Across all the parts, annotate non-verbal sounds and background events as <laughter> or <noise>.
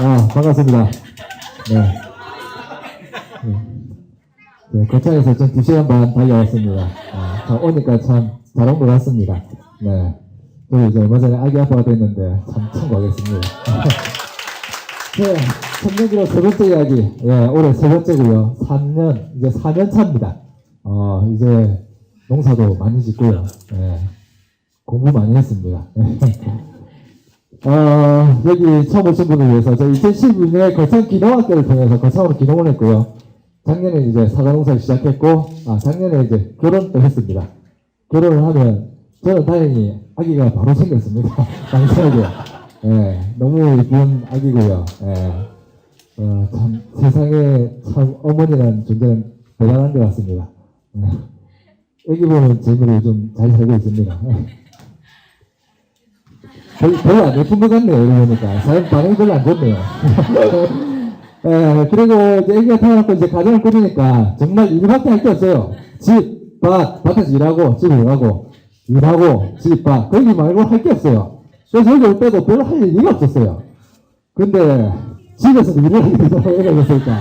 아, 반갑습니다. 네. 네. 네, 거창에서 좀 2시간 반 달려왔습니다. 아, 자, 오니까 참 잘 온 것 같습니다. 네. 저희 이제 얼마 전에 아기 아빠가 됐는데 참 참고하겠습니다. <laughs> 네, 청년기로 세 번째 이야기. 예, 올해 세 번째고요. 3년, 이제 4년 차입니다. 어, 이제 농사도 많이 짓고요. 예, 공부 많이 했습니다. <laughs> 어, 여기 처음 오신 분을 위해서 저희 2012년에 거창 기농학교를 통해서 거창으로 기농을 했고요. 작년에 이제 사과농사를 시작했고, 아, 작년에 이제 결혼도 했습니다. 결혼을 하면 저는 다행히 아기가 바로 생겼습니다. <laughs> 당시하게. 예, 너무 예쁜 아기고요. 예. 어, 참, 세상에 참 어머니라는 존재는 대단한 것 같습니다. 예. 애기 보는 재미로 좀 잘 살고 있습니다. <laughs> 별로, 별로 안 예쁜 것 같네요, 이러고 보니까. 사람 반응이 별로 안 좋네요. 예, <laughs> 그리고 이제 애기가 태어났고 이제 가정을 꾸리니까 정말 일밖에 할 게 없어요. 집, 밭, 밭에서 일하고, 집에 일하고, 일하고, 집, 밭. 거기 말고 할 게 없어요. 그래서 여기 올 때도 별로 할 일이 없었어요. 근데 집에서도 일을 하게 되잖아요, 애가 있으니까.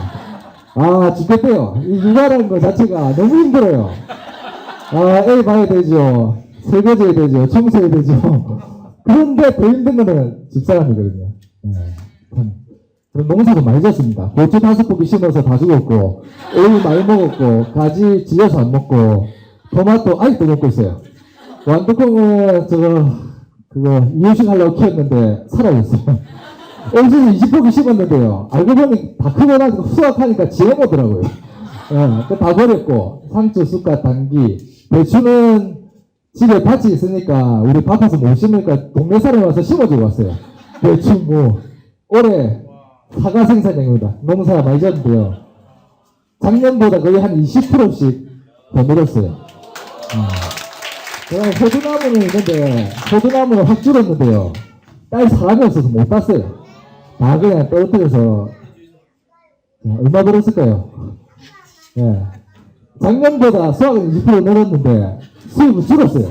아, 죽겠대요. 이 육아라는 것 자체가 너무 힘들어요. 아, 애 봐야 되죠. 설거지 해야 되죠. 청소해야 되죠. 그런데 더 힘든 거는 집사람이거든요. 네. 참. 그럼 농사도 많이 졌습니다. 고추 다섯 포기 심어서 다 죽었고, 오이 많이 먹었고, 가지 지어서 안 먹고, 토마토 아직도 먹고 있어요. 완두콩은 저거, 그거, 이유식 하려고 키웠는데, 사라졌어요. <laughs> 오이는 20포기 심었는데요. 알고 보니 다 크고 나서 수확하니까 지어보더라고요. 예, 그다 버렸고, 상추, 쑥갓, 당귀, 배추는 집에 밭이 있으니까 우리 밭에서 못 심으니까 동네 사람 와서 심어주고 왔어요. 배추 뭐 올해 사과 생산량입니다. 농사 많이 졌는데요. 작년보다 거의 한 20%씩 더 늘었어요. 음. 그다음에 호두나무는 있는데 호두나무는 확 줄었는데요. 딸 사람이 없어서 못 땄어요. 다 그냥 떨어뜨려서 어, 얼마 벌었을까요? 예. 작년보다 수확은 20% 늘었는데 수입은 줄었어요.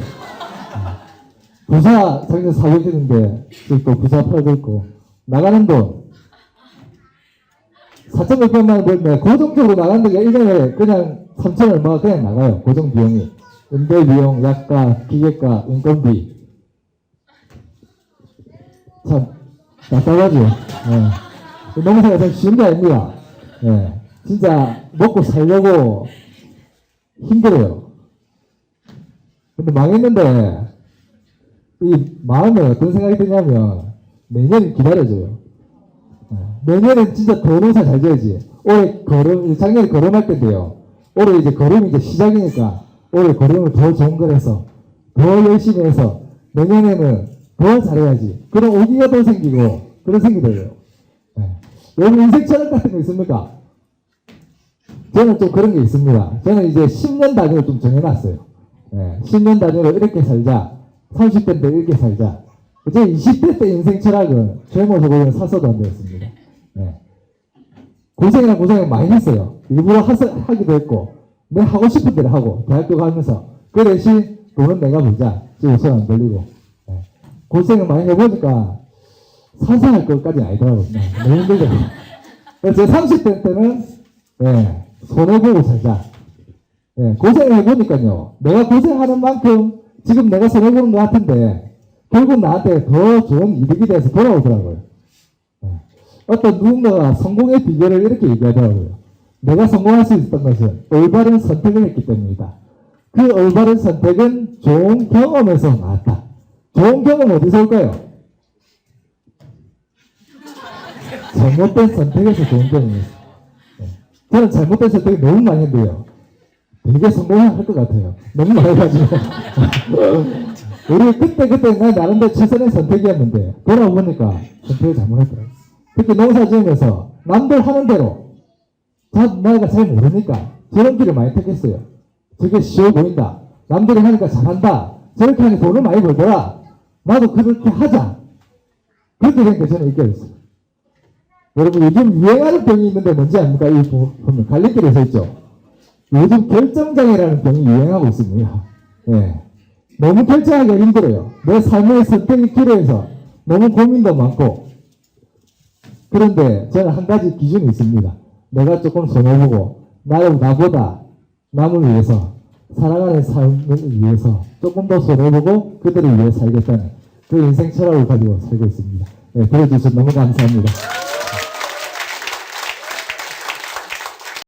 부사 작년 400 했는데 지금 또 부사 팔고 있고 나가는 돈 4,600만 원 벌면 고정적으로 나가는 데가 1년에 그냥 3천 얼마가 그냥 나가요. 고정 비용이. 임대 비용, 약가, 기계가, 인건비. 참 답답하죠. 예. 농사가 참 쉬운 게 아닙니다. 예. 진짜 먹고 살려고 힘들어요. 근데 망했는데 이 마음에 어떤 생각이 드냐면 내년 기다려줘요. 예. 내년엔 진짜 더 농사 잘 지어야지. 올해 걸음, 작년에 걸음할 때인데요. 올해 이제 걸음이 이제 시작이니까 올해 걸음을 더 좋은 걸 해서 더 열심히 해서 내년에는 더 잘해야지. 그런 오기가 더 생기고 그런 생기더라고요. 예. 여러분 인생 철학 같은 거 있습니까? 저는 좀 그런 게 있습니다. 저는 이제 10년 단위로 좀 정해놨어요. 예, 10년 단위로 이렇게 살자. 30대 때 이렇게 살자. 제 20대 때 인생 철학은 젊어서 보면 사서도 안 되었습니다. 예. 고생이나 고생을 많이 했어요. 일부러 하서, 하기도 했고, 내 하고 싶은 대로 하고, 대학교 가면서. 그 대신 돈은 내가 벌자. 지금 손안 돌리고. 예. 고생을 많이 해보니까 상상할 것까지 아니더라고요. 네, 너무 힘들더라고요. 제 30대 때는, 예, 손해보고 살자. 예, 고생을 해보니까요. 내가 고생하는 만큼 지금 내가 손해보는 것 같은데, 결국 나한테 더 좋은 이득이 돼서 돌아오더라고요. 예. 어떤 누군가가 성공의 비결을 이렇게 얘기하더라고요. 내가 성공할 수 있었던 것은 올바른 선택을 했기 때문이다. 그 올바른 선택은 좋은 경험에서 나왔다. 좋은 경험 어디서 올까요? 잘못된 선택에서 좋은 경험이 있어요. 예. 저는 잘못된 선택을 너무 많이 했는데요. 되게 성공할 것 같아요. 너무 많이 가지고. <laughs> 우리 그때 그때 나 나름대로 최선의 선택이었는데 돌아보니까 선택을 잘못했더라고요. 특히 농사 지으면서 남들 하는 대로 자, 내가 잘 모르니까 저런 길을 많이 택했어요. 저게 쉬워 보인다. 남들이 하니까 잘한다. 저렇게 하니 돈을 많이 벌더라. 나도 그렇게 하자. 그렇게 되니까 저는 이렇게 했어요. 여러분 요즘 유행하는 병이 있는데 뭔지 압니까? 이 보- 보면 갈림길에 서 있죠. 요즘 결정장애라는 병이 유행하고 있습니다. 예. 너무 결정하기가 힘들어요. 내 삶의 선택의 길에서 너무 고민도 많고 그런데 저는 한 가지 기준이 있습니다. 내가 조금 손해보고 나를 나보다 남을 위해서 살아가는 삶을 위해서 조금 더 손해보고 그들을 위해 살겠다는 그 인생 철학을 가지고 살고 있습니다. 네, 들어주셔서 너무 감사합니다.